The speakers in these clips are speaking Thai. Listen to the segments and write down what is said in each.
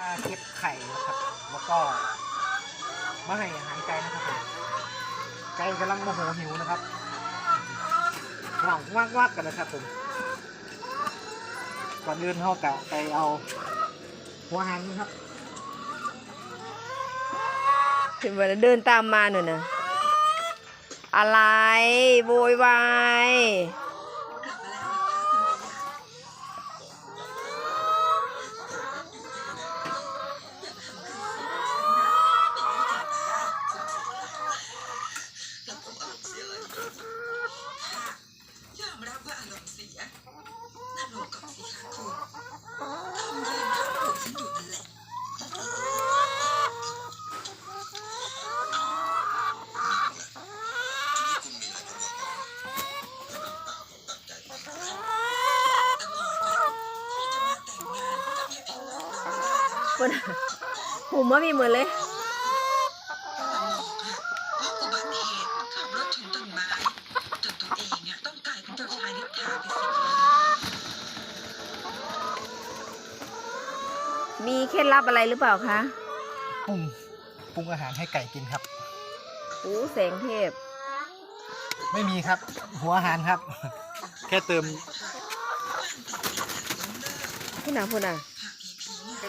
มาเก็บไข่นะครับ แล้วก็มาให้อาหารไก่นะครับผมไก่กำลังโมโหหิวนะครับว่างว่างว่างกันนะครับผม ก่อนอื่นเขากะไปเอาหัวหางนะครับถึงเวลาเดินตามมาหน่อยนะ อะไรโวยวายอมรับว่าอารมณ์เสียนั่งลงก่อนสิคะคุณคุณยืนทับผมฉันอยู่นั่นแหละ คนผมว่ามีเหมือนเลยอุบัติเหตุขับรถชนต้นไม้จนตัวเองเนี่ยต้องกลายเป็นเจ้าชายนิทราไปสิมีเคล็ดลับอะไรหรือเปล่าคะปรุงปรุงอาหารให้ไก่กินครับโอ้แสงเทพ ไม่มีครับ หัวอาหารครับ แค่เติมพูดนะพูดนะแค่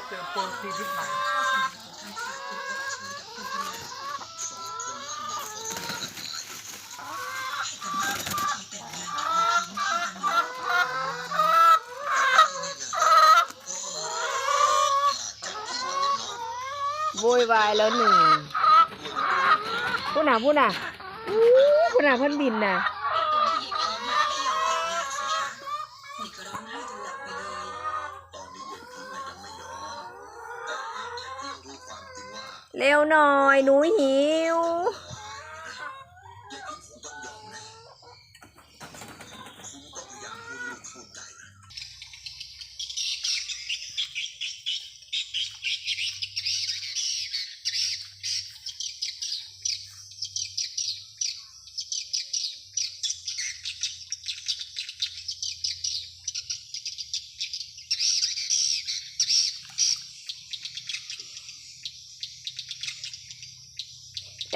เติมโปรตีนนิดหน่อยโวยวายแล้วหนึ่งพูดหนะพูดหนะอู้พูดหนะเพันบินนะ นี่ก็ร้องไห้จนหลับไปเลย เร็วหน่อย หนูหิว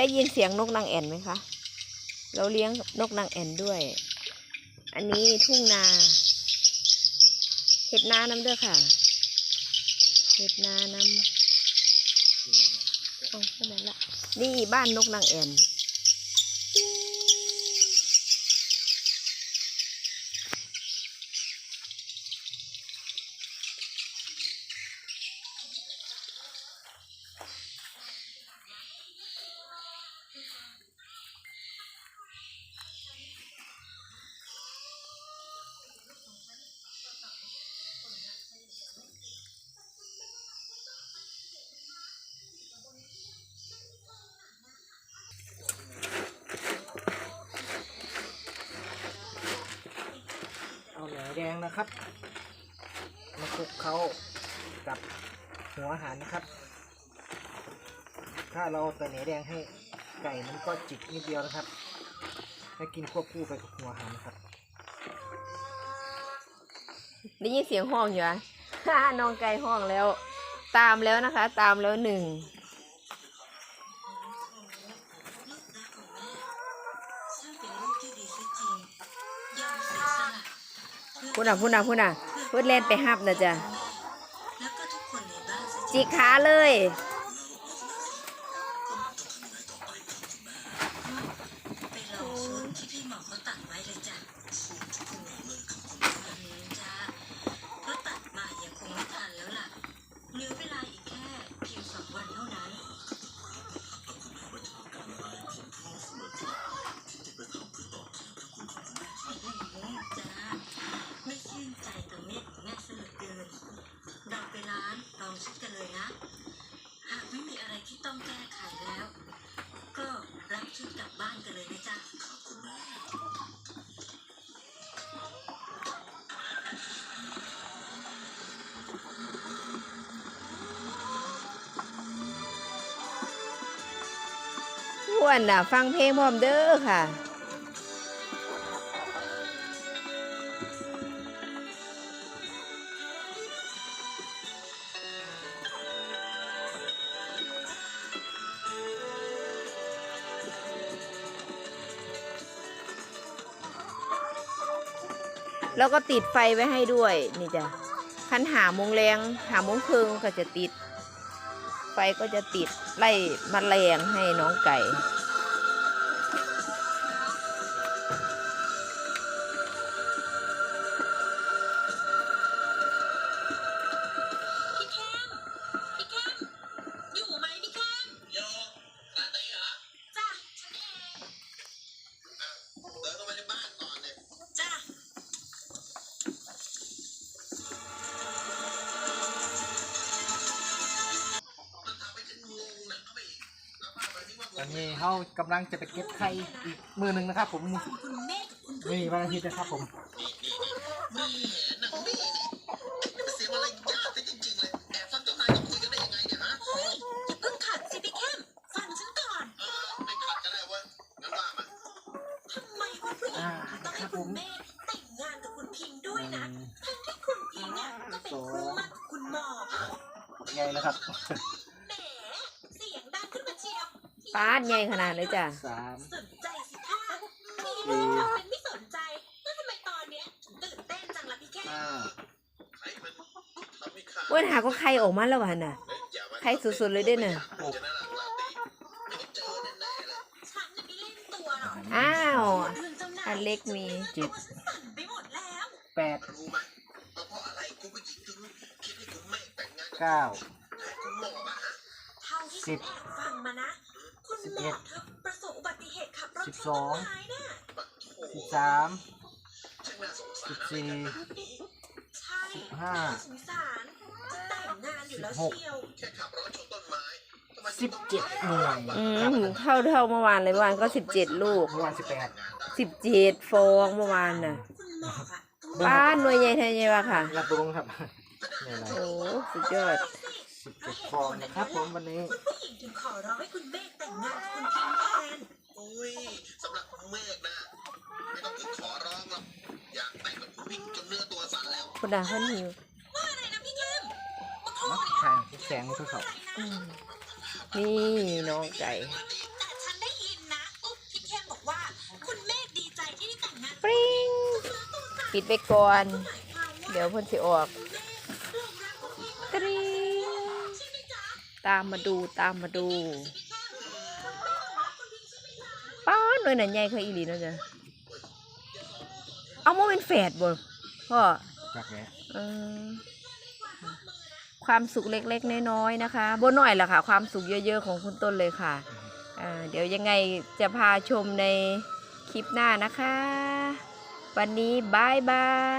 ได้ยินเสียงนกนางแอ่นไหมคะ เราเลี้ยงนกนางแอ่นด้วย อันนี้ทุ่งนาเห็ดนาน้ำเด้อค่ะเห็ดนาน้ำโอ้ขนาดละนี่บ้านนกนางแอ่น แหนแดงนะครับ มาคลุกเขากับหัวอาหารนะครับ ถ้าเราแต่แหนแดงให้ไก่มันก็จิกนิดเดียวนะครับ ให้กินควบคู่ไปกับหัวอาหารนะครับ ได้ยินเสียงห้องอยู่อะฮ่าน้องไก่ห้องแล้ว ตามแล้วนะคะ ตามแล้วหนึ่งเป็นลูกที่ดีซะจริงยอมเสียสละ พูดนะพูดนะพูดนะพูดเล่นไปหับนะจ๊ะแล้วก็ทุกคนในบ้านซะจริจิงกขาเลย อันน่ะฟังเพลงพร้อมเด้อค่ะแล้วก็ติดไฟไว้ให้ด้วย นี่จ้ะคันหามงแรงหามงเพิงก็จะติด ไฟก็จะติดไล่มาแรงให้น้องไก่ นี่เขากำลังจะไปเก็บไข่อีกมือหนึ่งนะครับ ผมนี่วันอาทิตย์นะครับผมนี่หนังนี่นี่มันเสียมารยาทจริงๆเลยแอบฟังเจ้านายคุยกันได้ยังไงเนี่ยฮะเฮ้ยอย่าพิ่งขัดสิบีเข้มฟังฉันก่อเออไม่ขัดก็ได้เว้ยงั้นว่ามาทำไมคุณผู้หญิงต้องให้คุณเมแต่งงานกับคุณพิงด้วยนะทั้งที่คุณพิงเนี่ยก็เป็นคู่มั่นกับคุณหมอไงนะครับ แหมเสียงดังขึ้นมาเชียว ป้าดใหญ่ขนาดเลยจ้ะสามสนใจสิท่ามีลูกทำเป็นไม่สนใจแล้วทำไมตอนเนี้ยถึงตื่นเต้นจังล่ะพี่แค่ห้าใครมันทำให้ข้าเว้นหาก็ใครออกมาแล้ววะน่ะเฮ้ยอย่ามาใครสุดๆเลยเด้อน่ะจะน่ารักลาเต้ไม่ได้เจอแน่ๆเลยฉันน่ะไม่เล่นตัวหรอกอ้าวเรื่องเจ้านายอันเล็กมีจิตฉันสั่นไปหมดแล้วแปดรู้ไหมว่าเพราะอะไรคุณผู้หญิงถึงคิดให้คุณแม่แต่งงานกับเก้าแทนคุณหมออะฮะเท่าที่สิฉับ เอ็อดเธอประสบอุบัติเหตุขับรถสิบชสนองต้นไม้น่ะปะโถสิบสามช่างน่าสงสารสิบอะไรสี่กันแบบนี้ใช่สิบห้าน่สงสารจะแต่งงานอยู่แล้วสิบหกเชียวแค่ขับรถชนต้นไม้ทำไมสิบเจ็ดหน่วยอืครับมเท่าเท่าเมื่อวานเลยเมื่อวานก็สิบเจ็ดลูกเมื่อวานสิบแปดสิบเจ็ดฟองเมื่อวานน่ะคุณหมออะป้าดหน่วยใหญ่เท่าไงวะค่ะรับรู้ครับนี่แหละโอ้สุดยอด สิบเจ็ดฟองนะครับผมวันนี้ คุณผู้หญิงถึงขอร้องให้คุณเมฆแต่งงานกับคุณพิงค์แทนอุ้ยสำหรับเมฆนะ ไม่ต้องถึงขอร้องหรอกอยากแต่งกับผู้หญิงจนเนื้อตัวสั่นแล้วคนด่าเขาหิวว่าอะไรนะพี่เข้มมาโทษเนาะเนี่ยใช่แสงทดสอบอืมนี่น้องไก่แต่ฉันได้ยินนะอุ๊บพี่เข้มบอกว่า คุณเมฆดีใจที่ได้แต่งงานปริงปิดไปก่อนหมายความว่าเดี๋ยวเพ่นสิออกคุณเมฆหลงรักคุณพิงค์ตริงใช่ไหมจ๊ะ ตามมาดูตามมาดูพี่เข้มคุณเมฆหลงรักคุณพิงค์ใช่ไหมจ๊ะป้าดหน่วยหนันใหญ่เคยอีหลีเนาะจ๊ะเอาโมเป็นแฝดบ่พ่อจากนี้เออความสุขเล็กๆ น้อยๆนะคะบ่น้อยล่ะค่ะ ความสุขเยอะๆ ของคุณต้นเลยค่ะอ่าเดี๋ยวยังไงจะพาชมในคลิปหน้านะคะ วันนี้บายบาย